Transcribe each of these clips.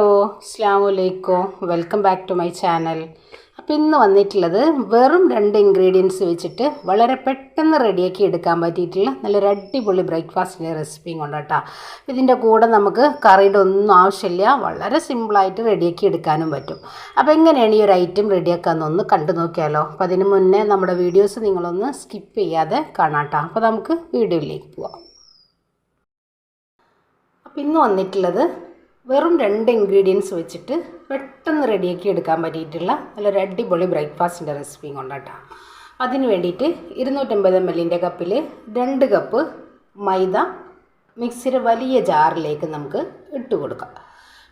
Hello അസ്സാം വലൈക്കും welcome back to my channel. അപ്പോൾ ഇന്ന് വന്നിട്ടുള്ളത് വെറും രണ്ട് ഇൻഗ്രീഡിയൻസ് വെച്ചിട്ട് വളരെ പെട്ടെന്ന് റെഡിയാക്കി എടുക്കാൻ പറ്റിയിട്ടുള്ള നല്ലൊരു അടിപൊളി ബ്രേക്ക്ഫാസ്റ്റിന്റെ റെസിപ്പിയും കൊണ്ടാട്ടാ. ഇതിന്റെ കൂടെ നമുക്ക് കറിയുടെ ഒന്നും ആവശ്യമില്ല വളരെ സിമ്പിളായിട്ട് റെഡിയാക്കി എടുക്കാനും പറ്റും. അപ്പോൾ എങ്ങനെയാണ് ഈ ഒരു ഐറ്റം റെഡിയാക്കാമെന്നൊന്ന് കണ്ടു നോക്കിയാലോ. അപ്പോൾ അതിന് മുന്നേ നമ്മുടെ വീഡിയോസ് നിങ്ങളൊന്ന് സ്കിപ്പ് ചെയ്യാതെ കാണാട്ടോ. അപ്പോൾ നമുക്ക് വീഡിയോയിലേക്ക് പോവാം. അപ്പോൾ ഇന്ന് വന്നിട്ടുള്ളത് വെറും രണ്ട് ഇൻഗ്രീഡിയൻസ് വെച്ചിട്ട് പെട്ടെന്ന് റെഡിയാക്കി എടുക്കാൻ പറ്റിയിട്ടുള്ള നല്ലൊരു അടിപൊളി ബ്രേക്ക്ഫാസ്റ്റിന്റെ റെസിപ്പിയും കൊണ്ടാട്ടോ അതിന് വേണ്ടിയിട്ട് ഇരുന്നൂറ്റമ്പത് എം എല്ലിന്റെ കപ്പിൽ രണ്ട് കപ്പ് മൈദ മിക്സിയുടെ വലിയ ജാറിലേക്ക് നമുക്ക് ഇട്ട് കൊടുക്കാം.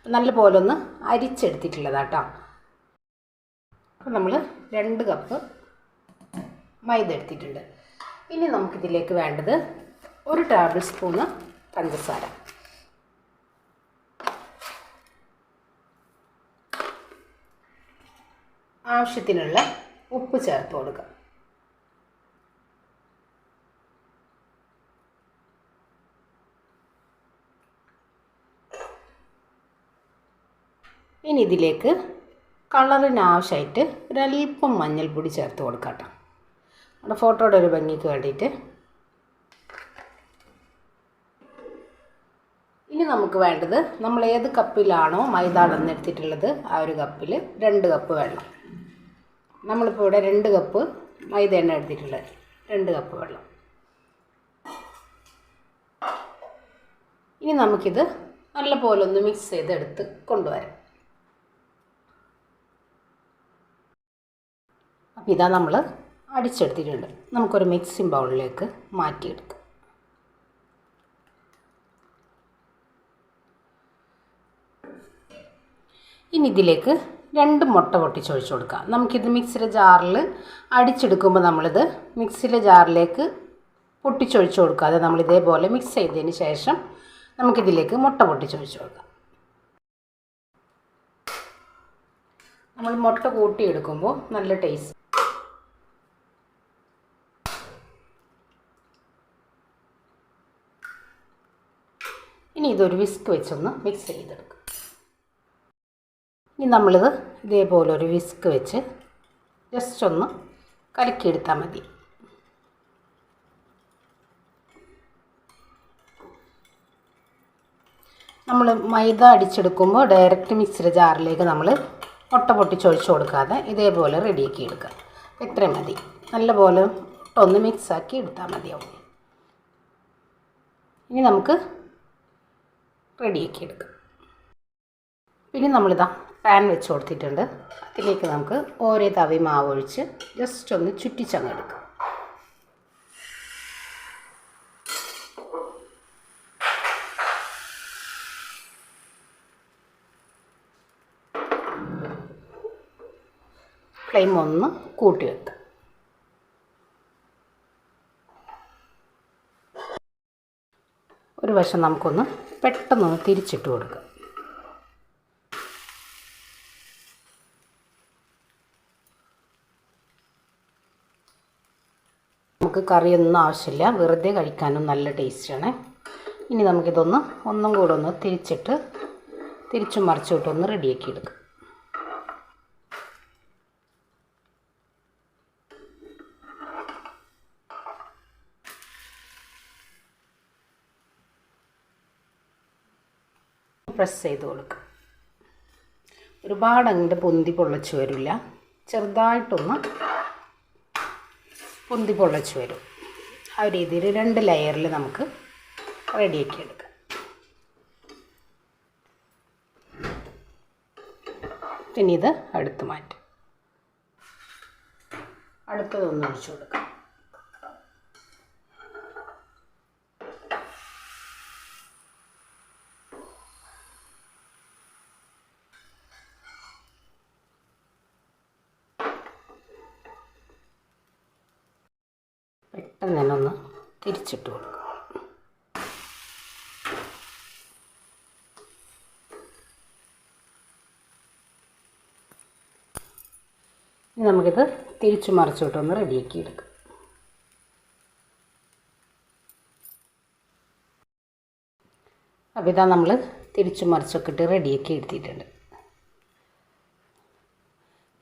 നല്ല പോലെ ഒന്ന് അരിച്ചെടുത്തിട്ടുള്ളതാട്ടോ അപ്പം നമ്മൾ രണ്ട് കപ്പ് മൈദ എടുത്തിട്ടുണ്ട്. ഇനി നമുക്കിതിലേക്ക് വേണ്ടത് ഒരു ടേബിൾ സ്പൂണ് പഞ്ചസാര. ആവശ്യത്തിനുള്ള ഉപ്പ് ചേർത്ത് കൊടുക്കുക. ഇനി ഇതിലേക്ക് കളറിന് ആവശ്യമായിട്ട് ഒരല്പം മഞ്ഞൾപ്പൊടി ചേർത്ത് കൊടുക്കാം കേട്ടോ. നമ്മുടെ ഫോട്ടോയുടെ ഒരു ഭംഗിക്ക് വേണ്ടിയിട്ട്. ഇനി നമുക്ക് വേണ്ടത് നമ്മൾ ഏത് കപ്പിലാണോ മൈദ നിന്നെടുത്തിട്ടുള്ളത് ആ ഒരു കപ്പിൽ രണ്ട് കപ്പ് വെള്ളം. നമ്മളിപ്പോൾ ഇവിടെ രണ്ട് കപ്പ് മൈദ മൈദയാണ് എടുത്തിട്ടുള്ളത്. രണ്ട് കപ്പ് വെള്ളം. ഇനി നമുക്കിത് നല്ല പോലെ ഒന്ന് മിക്സ് ചെയ്തെടുത്ത് കൊണ്ടുവരാം. അപ്പോൾ ഇതാ നമ്മൾ അടിച്ചെടുത്തിട്ടുണ്ട്. നമുക്കൊരു മിക്സിംഗ് ബൗളിലേക്ക് മാറ്റിയെടുക്കാം. ഇനി ഇതിലേക്ക് രണ്ട് മുട്ട പൊട്ടിച്ചൊഴിച്ച് കൊടുക്കുക. നമുക്കിത് മിക്സിയുടെ ജാറിൽ അടിച്ചെടുക്കുമ്പോൾ നമ്മളിത് മിക്സിയുടെ ജാറിലേക്ക് പൊട്ടിച്ചൊഴിച്ച് കൊടുക്കാതെ നമ്മൾ ഇതേപോലെ മിക്സ് ചെയ്തതിന് ശേഷം നമുക്കിതിലേക്ക് മുട്ട പൊട്ടിച്ചൊഴിച്ച് കൊടുക്കാം. നമ്മൾ മുട്ട കൂട്ടിയെടുക്കുമ്പോൾ നല്ല ടേസ്റ്റ് ഇനി ഇതൊരു വിസ്ക് വെച്ചൊന്ന് മിക്സ് ചെയ്തെടുക്കും. ഇനി നമ്മളിത് ഇതേപോലെ ഒരു വിസ്ക് വെച്ച് ജസ്റ്റ് ഒന്ന് കലക്കിയെടുത്താൽ മതി. നമ്മൾ മൈദ അടിച്ചെടുക്കുമ്പോൾ ഡയറക്റ്റ് മിക്സിയുടെ ജാറിലേക്ക് നമ്മൾ മുട്ട പൊട്ടിച്ചൊഴിച്ച് കൊടുക്കാതെ ഇതേപോലെ റെഡിയാക്കി എടുക്കുക. ഇത്രയും മതി. നല്ലപോലെ ഒന്ന് മിക്സാക്കി എടുത്താൽ മതിയാവും. ഇനി നമുക്ക് റെഡിയാക്കി എടുക്കാം. പിന്നെ നമ്മളിതാ പാൻ വെച്ച് കൊടുത്തിട്ടുണ്ട്. അതിലേക്ക് നമുക്ക് ഓരോ തവി മാവ് ഒഴിച്ച് ജസ്റ്റ് ഒന്ന് ചുറ്റിച്ചങ്ങ് എടുക്കാം. ഫ്ലെയിം ഒന്ന് കൂട്ടി വെക്കാം ഒരു വശം നമുക്കൊന്ന് പെട്ടെന്നൊന്ന് തിരിച്ചിട്ട് കൊടുക്കാം. നമുക്ക് കറിയൊന്നും ആവശ്യമില്ല. വെറുതെ കഴിക്കാനും നല്ല ടേസ്റ്റാണ്. ഇനി നമുക്കിതൊന്ന് ഒന്നും കൂടെ ഒന്ന് തിരിച്ചിട്ട് തിരിച്ചും മറിച്ചിട്ടൊന്ന് റെഡിയാക്കി എടുക്കാം. പ്രസ് ചെയ്ത് കൊടുക്കുക ഒരുപാട് അങ്ങോട്ട് പൊന്തി പൊള്ളച്ച് വരില്ല. ചെറുതായിട്ടൊന്ന് പൊന്തി പൊള്ളച്ച് വരും. ആ രീതിയിൽ രണ്ട് ലെയറിൽ നമുക്ക് റെഡിയാക്കി എടുക്കാം. പിന്നെ ഇത് അടുത്ത് മാറ്റും. അടുത്തതൊന്ന് ഒഴിച്ചു കൊടുക്കാം. തന്നെ ഒന്ന് തിരിച്ചിട്ട് കൊടുക്കുക നമുക്കിത് തിരിച്ചു മറിച്ചോട്ടൊന്ന് റെഡിയാക്കി എടുക്കാം. അപ്പോൾ ഇതാ നമ്മൾ തിരിച്ചു മറിച്ചൊക്കെ ഇട്ട് റെഡിയാക്കി എടുത്തിട്ടുണ്ട്.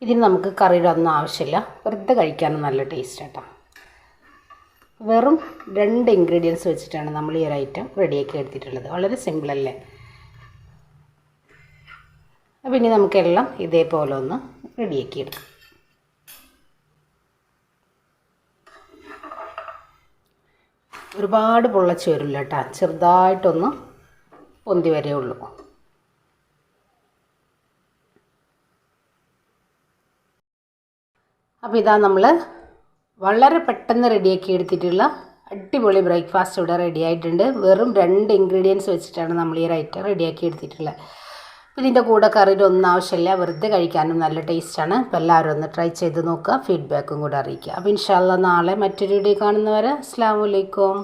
ഇതിന് നമുക്ക് കറിയുടെ ഒന്നും ആവശ്യമില്ല. വെറുതെ കഴിക്കാനും നല്ല ടേസ്റ്റ് കേട്ടോ വെറും രണ്ട് ഇൻഗ്രീഡിയൻസ് വെച്ചിട്ടാണ് നമ്മൾ ഈ ഒരു ഐറ്റം റെഡിയാക്കി എടുത്തിട്ടുള്ളത്. വളരെ സിമ്പിളല്ലേ അപ്പം ഇനി നമുക്കെല്ലാം ഇതേപോലെ ഒന്ന് റെഡിയാക്കി എടുക്കാം. ഒരുപാട് പൊള്ളച്ച് വരില്ല കേട്ടോ ചെറുതായിട്ടൊന്ന് പൊന്തി വരേ ഉള്ളൂ. അപ്പോൾ ഇതാ നമ്മൾ വളരെ പെട്ടെന്ന് റെഡിയാക്കി എടുത്തിട്ടുള്ള അടിപൊളി ബ്രേക്ക്ഫാസ്റ്റ് ഇവിടെ റെഡി ആയിട്ടുണ്ട്. വെറും രണ്ട് ഇൻഗ്രീഡിയൻസ് വെച്ചിട്ടാണ് നമ്മൾ ഈ ഒരു ഐറ്റം റെഡിയാക്കി എടുത്തിട്ടുള്ളത്. ഇതിന്റെ കൂടെ കറിയുടെ ഒന്നും ആവശ്യമില്ല. വെറുതെ കഴിക്കാനും നല്ല ടേസ്റ്റാണ് അപ്പോൾ എല്ലാവരും ഒന്ന് ട്രൈ ചെയ്ത് നോക്കുക. ഫീഡ്ബാക്കും കൂടെ അറിയിക്കുക. അപ്പോൾ ഇൻഷാല്ല നാളെ മറ്റൊരു വീഡിയോ കാണുന്നവരെ അസ്സാം വലൈക്കും